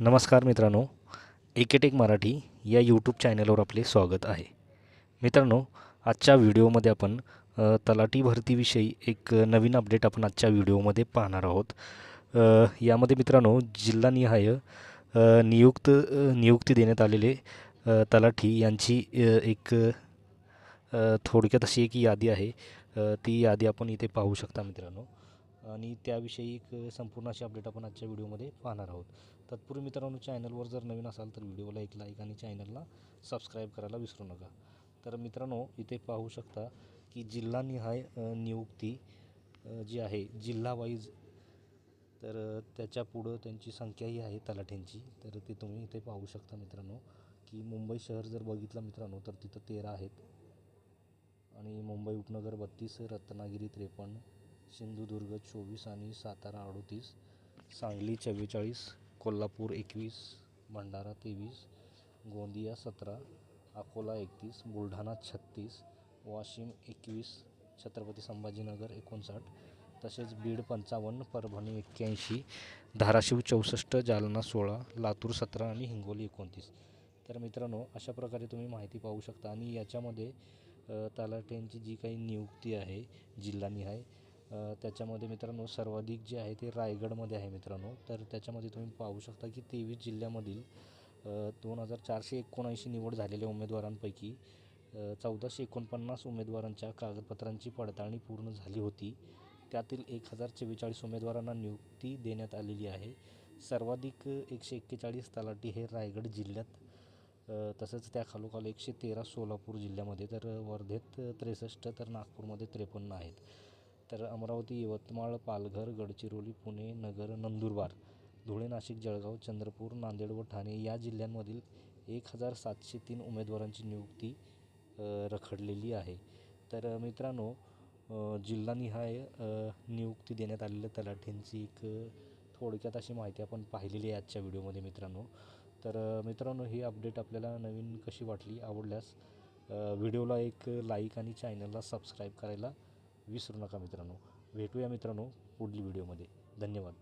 नमस्कार मित्रांनो एकेटेक मराठी या यूट्यूब चॅनलवर आपले स्वागत आहे. मित्रांनो आजच्या व्हिडिओमध्ये आपण तलाठी भरतीविषयी एक नवीन अपडेट आपण आजच्या व्हिडिओमध्ये पाहणार आहोत. यामध्ये मित्रांनो जिल्हानिहाय नियुक्त नियुक्ती देण्यात आलेले तलाठी यांची एक थोडक्यात अशी एक यादी आहे. ती यादी आपण इथे पाहू शकता मित्रांनो. आणि त्याविषयी एक संपूर्ण अशी अपडेट आपण आजच्या व्हिडिओमध्ये पाहणार आहोत. तत्पूर्वी मित्रांनो चॅनलवर जर नवीन असाल तर व्हिडिओला एक लाईक आणि चॅनलला सबस्क्राईब करायला विसरू नका. तर मित्रांनो इथे पाहू शकता की जिल्हानिहाय नियुक्ती जी आहे जिल्हावाईज तर त्याच्या पुढं त्यांची संख्याही आहे तलाठ्यांची. तर ते तुम्ही इथे पाहू शकता मित्रांनो की मुंबई शहर जर बघितलं मित्रांनो तर तिथं तेरा आहेत. आणि मुंबई उपनगर बत्तीस रत्नागिरी त्रेपन्न सिंधुदुर्ग चोवीस आणि सातारा अडतीस सांगली चव्वेचाळीस कोल्हापूर एकवीस भंडारा तेवीस गोंदिया सतरा अकोला एकतीस बुलढाणा छत्तीस वाशिम एकवीस छत्रपती संभाजीनगर एकोणसाठ तसेच बीड पंचावन्न परभणी एक्क्याऐंशी धाराशिव चौसष्ट जालना सोळा लातूर सतरा आणि हिंगोली एकोणतीस. तर मित्रांनो अशा प्रकारे तुम्ही माहिती पाहू शकता आणि याच्यामध्ये तलाट्यांची तलाठ्यांची जी काही नियुक्ती आहे जिल्हानिहाय त्याच्यामध्ये मित्रांनो सर्वाधिक जे आहे ते रायगडमध्ये आहे मित्रांनो. तर त्याच्यामध्ये तुम्ही पाहू शकता की तेवीस जिल्ह्यामधील दोन हजार चारशे एकोणऐंशी निवड झालेल्या उमेदवारांपैकी चौदाशे एकोणपन्नास उमेदवारांच्या कागदपत्रांची पडताळणी पूर्ण झाली होती. त्यातील एक हजार चव्वेचाळीस उमेदवारांना नियुक्ती देण्यात आलेली आहे. सर्वाधिक एकशे एक्केचाळीस तलाठी हे रायगड जिल्ह्यात तसंच त्या खालोखाल एकशे तेरा सोलापूर जिल्ह्यामध्ये तर वर्धेत त्रेसष्ट तर नागपूरमध्ये त्रेपन्न आहेत. तर अमरावती यवतमाळ पालघर गडचिरोली पुणे नगर नंदुरबार धुळे नाशिक जळगाव चंद्रपूर नांदेड व ठाणे या जिल्ह्यांमधील एक हजार सातशे तीन उमेदवारांची नियुक्ती रखडलेली आहे. तर मित्रांनो जिल्हानिहाय नियुक्ती देण्यात आलेल्या तलाठ्यांची एक थोडक्यात अशी माहिती आपण पाहिलेली आहे आजच्या व्हिडिओमध्ये मित्रांनो. तर मित्रांनो ही अपडेट आपल्याला नवीन कशी वाटली आवडल्यास व्हिडिओला एक लाईक आणि चॅनलला सबस्क्राईब करायला विसरू नका मित्रांनो. भेटूया मित्रांनो पुढील व्हिडिओमध्ये धन्यवाद.